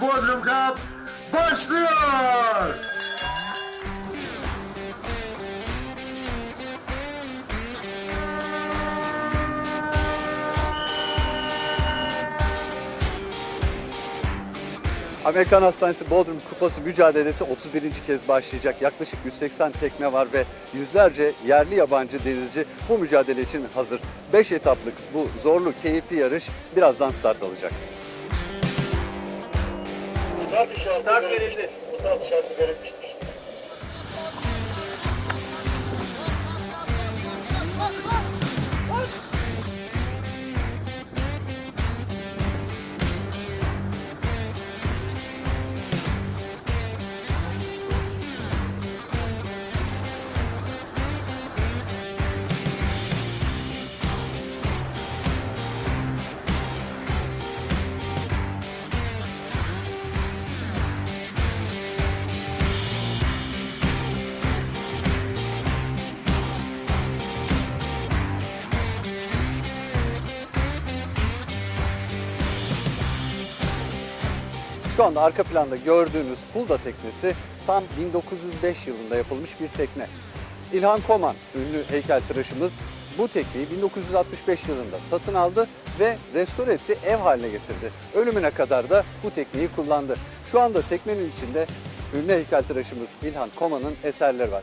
Bodrum Cup başlıyor. Amerikan Hastanesi Bodrum Kupası mücadelesi 31. kez başlayacak. Yaklaşık 180 tekne var ve yüzlerce yerli yabancı denizci bu mücadele için hazır. 5 etaplık bu zorlu, keyifli yarış birazdan start alacak. Start verildi. Şu anda arka planda gördüğünüz Hulda teknesi tam 1905 yılında yapılmış bir tekne. İlhan Koman, ünlü heykeltıraşımız bu tekneyi 1965 yılında satın aldı ve restore etti, ev haline getirdi. Ölümüne kadar da bu tekneyi kullandı. Şu anda teknenin içinde ünlü heykeltıraşımız İlhan Koman'ın eserleri var.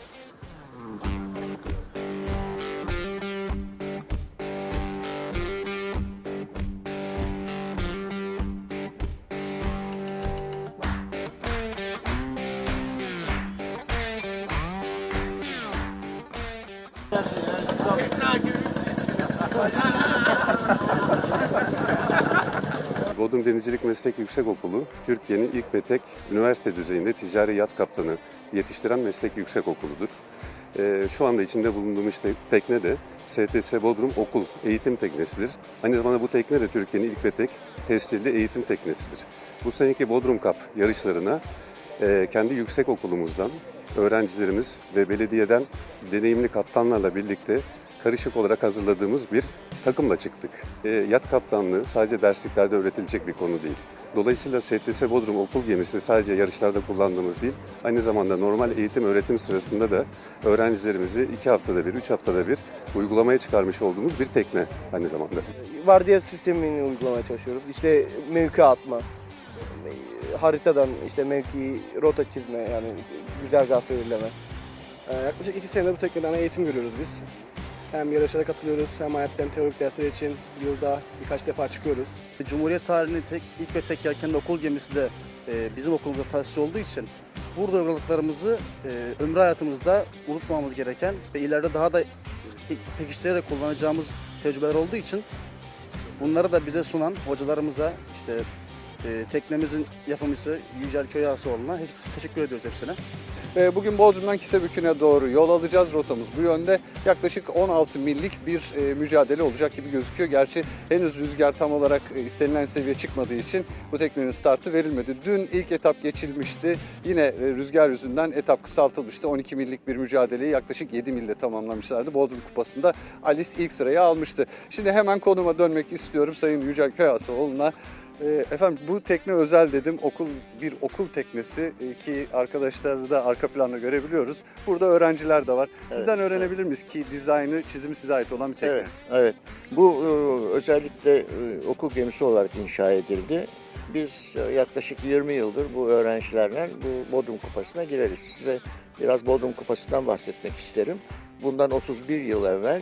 Denizcilik Meslek Yüksekokulu, Türkiye'nin ilk ve tek üniversite düzeyinde ticari yat kaptanı yetiştiren meslek yüksekokuludur. Ee, şu anda içinde bulunduğumuz te- tekne de STS Bodrum Okul eğitim teknesidir. Aynı zamanda bu tekne de Türkiye'nin ilk ve tek tescilli eğitim teknesidir. Bu seneki Bodrum Cup yarışlarına e, kendi yüksek okulumuzdan öğrencilerimiz ve belediyeden deneyimli kaptanlarla birlikte karışık olarak hazırladığımız bir takımla çıktık. E, yat kaptanlığı sadece dersliklerde öğretilecek bir konu değil. Dolayısıyla STS Bodrum okul gemisini sadece yarışlarda kullandığımız değil, aynı zamanda normal eğitim öğretim sırasında da öğrencilerimizi iki haftada bir, üç haftada bir uygulamaya çıkarmış olduğumuz bir tekne aynı zamanda. vardiya sistemini uygulamaya çalışıyoruz. İşte mevki atma, haritadan işte mevki, rota çizme yani güzergah belirleme. Ee, Yaklaşık iki senedir bu tekneden eğitim görüyoruz biz. Hem yarışlara katılıyoruz hem hayatta hem teorik dersler için yılda birkaç defa çıkıyoruz. Cumhuriyet tarihinin tek, ilk ve tek yelkenli okul gemisi de e, bizim okulumuzda tahsis olduğu için burada uyguladıklarımızı e, ömrü hayatımızda unutmamamız gereken ve ileride daha da pe- pekiştirerek kullanacağımız tecrübeler olduğu için bunları da bize sunan hocalarımıza işte e, teknemizin yapımcısı Yücel Köy Ağasoğlu'na hepsi teşekkür ediyoruz hepsine. Ee, Bugün Bodrum'dan Kisebükü'ne doğru yol alacağız. Rotamız bu yönde. Yaklaşık 16 millik bir e, mücadele olacak gibi gözüküyor. Gerçi henüz rüzgar tam olarak e, istenilen seviye çıkmadığı için bu teknenin startı verilmedi. Dün ilk etap geçilmişti. Yine e, rüzgar yüzünden etap kısaltılmıştı. 12 millik bir mücadeleyi yaklaşık 7 milde tamamlamışlardı. Bodrum Kupası'nda Alice ilk sırayı almıştı. Şimdi hemen konuma dönmek istiyorum Sayın Yücel Köyasoğlu'na. E, Efendim bu tekne özel dedim. Okul bir okul teknesi e, ki arkadaşları da arka planda görebiliyoruz. Burada öğrenciler de var. Sizden öğrenebilir miyiz ki dizaynı, çizimi size ait olan bir tekne? Evet, evet. Bu e, özellikle e, okul gemisi olarak inşa edildi. Biz yaklaşık 20 yıldır bu öğrencilerle bu Bodrum Kupası'na gireriz. Size biraz Bodrum Kupası'ndan bahsetmek isterim. Bundan 31 yıl evvel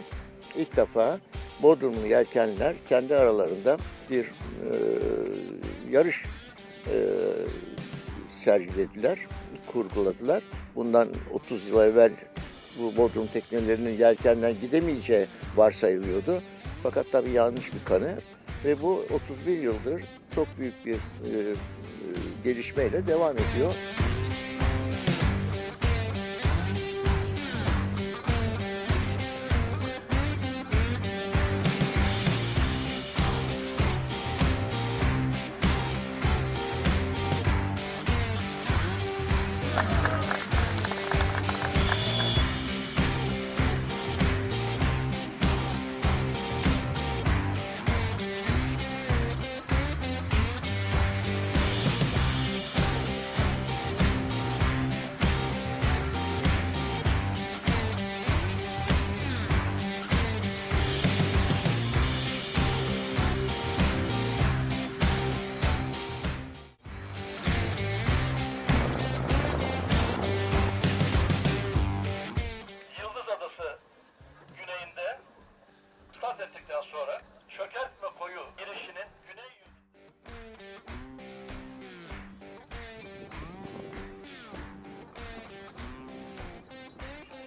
ilk defa Bodrumlu yelkenliler kendi aralarında bir e, yarış e, sergilediler, kurguladılar. Bundan 30 yıl evvel bu Bodrum teknelerinin yelkenden gidemeyeceği varsayılıyordu. Fakat tabii yanlış bir kanı ve bu 31 yıldır çok büyük bir e, e, gelişmeyle devam ediyor.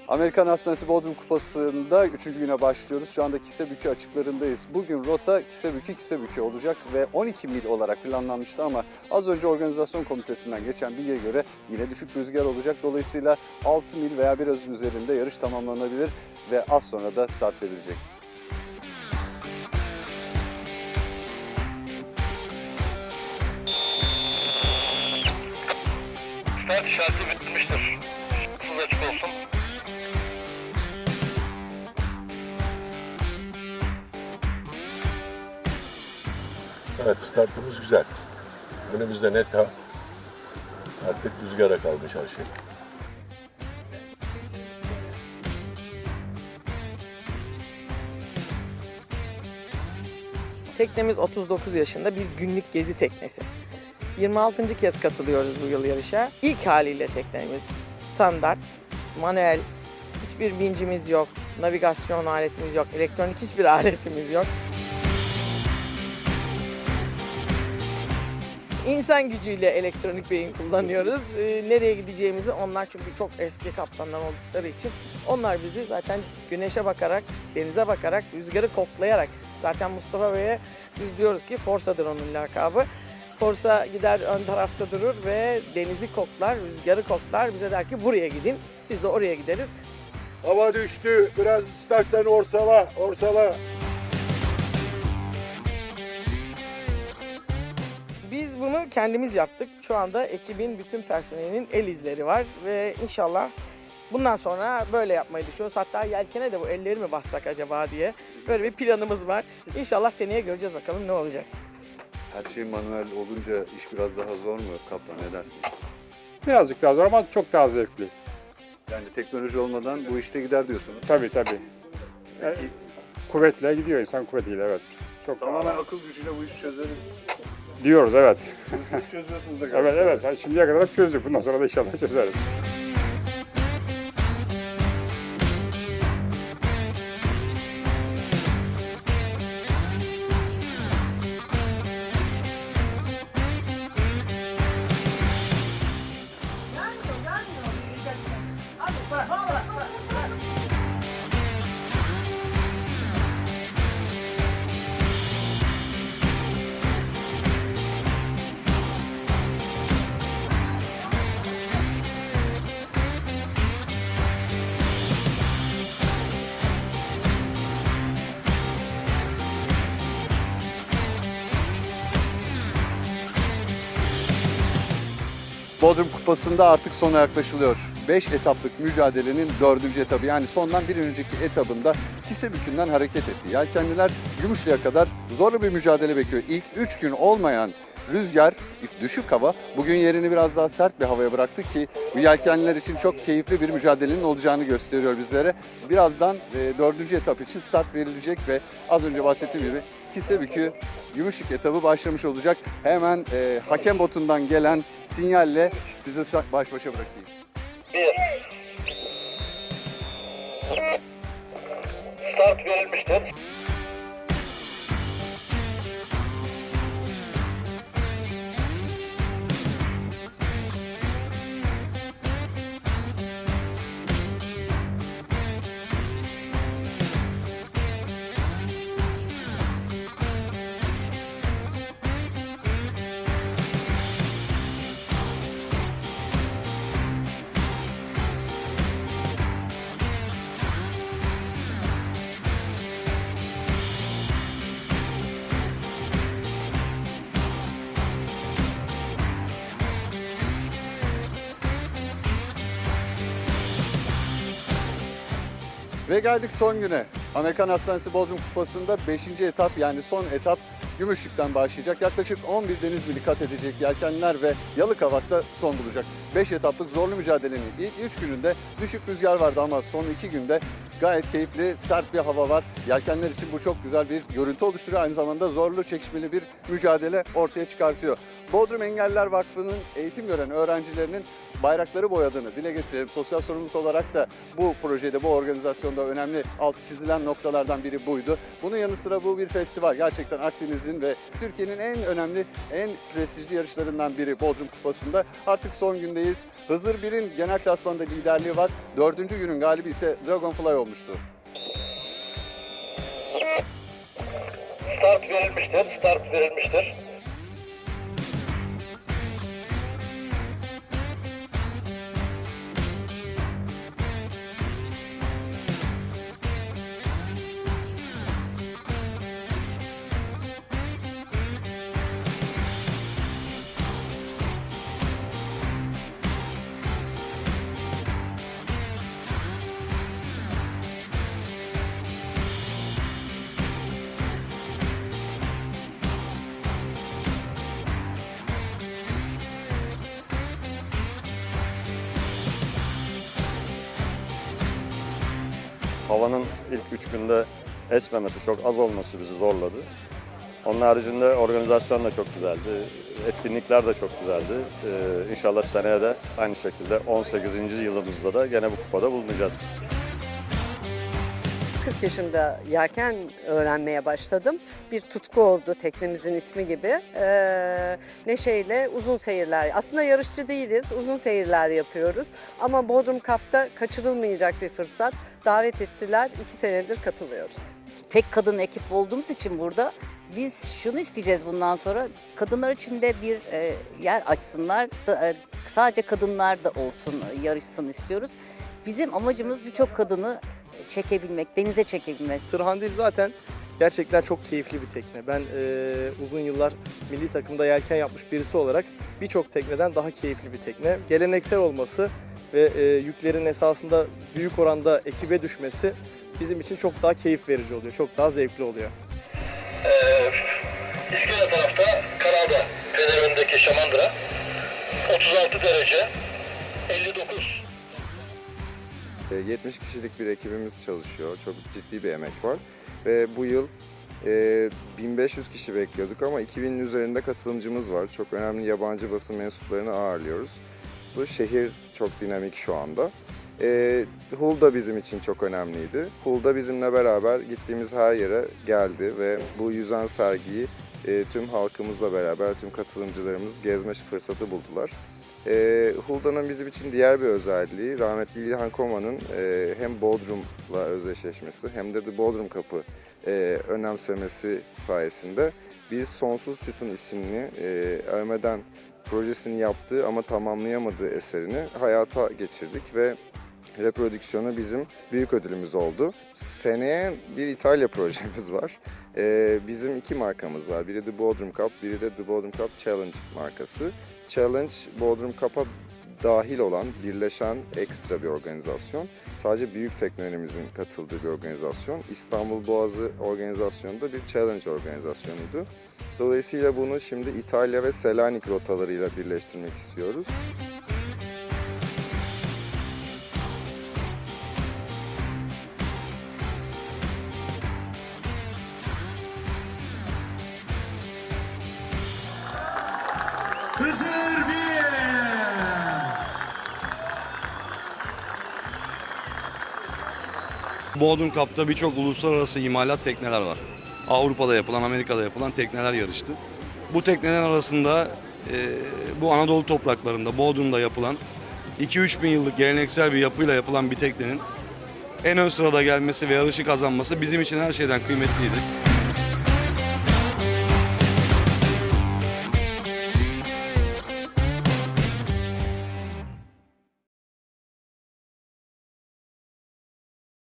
Amerikan Hastanesi Bodrum Kupası'nda 3. güne başlıyoruz. Şu anda Kisebükü açıklarındayız. Bugün rota Kisebükü Kisebükü olacak ve 12 mil olarak planlanmıştı ama az önce organizasyon komitesinden geçen bilgiye göre yine düşük rüzgar olacak. Dolayısıyla 6 mil veya biraz üzerinde yarış tamamlanabilir ve az sonra da start verilecek. Evet startımız güzel. Önümüzde neta. Artık rüzgara kalmış her şey. Teknemiz 39 yaşında bir günlük gezi teknesi. 26. kez katılıyoruz bu yıl yarışa. İlk haliyle teknemiz standart, manuel, hiçbir vincimiz yok, navigasyon aletimiz yok, elektronik hiçbir aletimiz yok. İnsan gücüyle elektronik beyin kullanıyoruz. Ee, nereye gideceğimizi onlar çünkü çok eski kaptanlar oldukları için onlar bizi zaten güneşe bakarak, denize bakarak, rüzgarı koklayarak zaten Mustafa Bey'e biz diyoruz ki Forsa'dır onun lakabı. Forsa gider ön tarafta durur ve denizi koklar, rüzgarı koklar. Bize der ki buraya gidin. Biz de oraya gideriz. Hava düştü. Biraz istersen orsala, orsala. Biz bunu kendimiz yaptık. Şu anda ekibin bütün personelinin el izleri var ve inşallah bundan sonra böyle yapmayı düşünüyoruz. Hatta yelkene de bu elleri mi bassak acaba diye böyle bir planımız var. İnşallah seneye göreceğiz bakalım ne olacak. Her şey manuel olunca iş biraz daha zor mu kaptan ne dersin? Birazcık daha zor ama çok daha zevkli. Yani teknoloji olmadan bu işte gider diyorsunuz. Tabii tabii. E, kuvvetle gidiyor insan kuvvetiyle evet. Çok Tamamen akıl gücüyle bu işi çözelim. Diyoruz evet. Çözüyorsunuz da Evet evet. Yani Şimdiye kadar hep çözdük. Bundan sonra da inşallah çözeriz. Bodrum Kupası'nda artık sona yaklaşılıyor. 5 etaplık mücadelenin 4. etabı yani sondan bir önceki etabında Kisebükü'nden hareket etti. Yelkenliler Gümüşlü'ye kadar zorlu bir mücadele bekliyor. İlk 3 gün olmayan rüzgar, düşük hava bugün yerini biraz daha sert bir havaya bıraktı ki bu yelkenliler için çok keyifli bir mücadelenin olacağını gösteriyor bizlere. Birazdan e, 4. etap için start verilecek ve az önce bahsettiğim gibi Kisebükü Gümüşlük etabı başlamış olacak. Hemen e, hakem botundan gelen sinyalle sizi baş başa bırakayım. Bir. Start verilmiştir. Ve geldik son güne. Amerikan Hastanesi Bodrum Kupası'nda 5. etap yani son etap Gümüşlük'ten başlayacak. Yaklaşık 11 deniz mili kat edecek yelkenler ve Yalıkavak'ta son bulacak. 5 etaplık zorlu mücadelenin ilk 3 gününde düşük rüzgar vardı ama son 2 günde Gayet keyifli, sert bir hava var. Yelkenler için bu çok güzel bir görüntü oluşturuyor. Aynı zamanda zorlu, çekişmeli bir mücadele ortaya çıkartıyor. Bodrum Engelliler Vakfı'nın eğitim gören öğrencilerinin bayrakları boyadığını dile getirelim. Sosyal sorumluluk olarak da bu projede, bu organizasyonda önemli altı çizilen noktalardan biri buydu. Bunun yanı sıra bu bir festival. Gerçekten Akdeniz'in ve Türkiye'nin en önemli, en prestijli yarışlarından biri Bodrum Kupası'nda. Artık son gündeyiz. Hızır 1'in genel klasmanda liderliği var. Dördüncü günün galibi ise Dragonfly olmuştu. Start verilmiştir. Start verilmiştir. Havanın ilk üç günde esmemesi, çok az olması bizi zorladı. Onun haricinde organizasyon da çok güzeldi. Etkinlikler de çok güzeldi. Ee, inşallah seneye de aynı şekilde 18. yılımızda da gene bu kupada bulunacağız. 40 yaşında yelken öğrenmeye başladım. Bir tutku oldu teknemizin ismi gibi. Ee, neşeyle uzun seyirler. Aslında yarışçı değiliz, uzun seyirler yapıyoruz. Ama Bodrum Cup'ta kaçırılmayacak bir fırsat. Davet ettiler, iki senedir katılıyoruz. tek kadın ekip olduğumuz için burada biz şunu isteyeceğiz bundan sonra kadınlar için de bir e, yer açsınlar da, e, sadece kadınlar da olsun yarışsın istiyoruz. Bizim amacımız birçok kadını çekebilmek, denize çekebilmek. Tırhandil zaten gerçekten çok keyifli bir tekne. Ben e, uzun yıllar milli takımda yelken yapmış birisi olarak birçok tekneden daha keyifli bir tekne. Geleneksel olması ve e, yüklerin esasında büyük oranda ekibe düşmesi bizim için çok daha keyif verici oluyor. Çok daha zevkli oluyor. Ee, İskele tarafta Karada Fener önündeki Şamandıra 36 derece 59 70 kişilik bir ekibimiz çalışıyor. Çok ciddi bir emek var. Ve bu yıl e, 1500 kişi bekliyorduk ama 2000'in üzerinde katılımcımız var. Çok önemli yabancı basın mensuplarını ağırlıyoruz. Bu şehir çok dinamik şu anda. E, Hul da bizim için çok önemliydi. Hul da bizimle beraber gittiğimiz her yere geldi ve bu yüzen sergiyi e, tüm halkımızla beraber, tüm katılımcılarımız gezme fırsatı buldular. E, Hulda'nın bizim için diğer bir özelliği rahmetli İlhan Koma'nın e, hem Bodrum'la özdeşleşmesi hem de The Bodrum Kapı e, önemsemesi sayesinde biz Sonsuz Sütun isimli e, Övmeden projesini yaptığı ama tamamlayamadığı eserini hayata geçirdik ve reprodüksiyonu bizim büyük ödülümüz oldu. Seneye bir İtalya projemiz var. Ee, bizim iki markamız var. Biri The Bodrum Cup, biri de The Bodrum Cup Challenge markası. Challenge, Bodrum Cup'a dahil olan, birleşen ekstra bir organizasyon. Sadece büyük teknelerimizin katıldığı bir organizasyon. İstanbul Boğazı organizasyonu da bir challenge organizasyonuydu. Dolayısıyla bunu şimdi İtalya ve Selanik rotalarıyla birleştirmek istiyoruz. Bodrum Cup'ta birçok uluslararası imalat tekneler var. Avrupa'da yapılan, Amerika'da yapılan tekneler yarıştı. Bu tekneler arasında e, bu Anadolu topraklarında, Bodrum'da yapılan 2-3 bin yıllık geleneksel bir yapıyla yapılan bir teknenin en ön sırada gelmesi ve yarışı kazanması bizim için her şeyden kıymetliydi.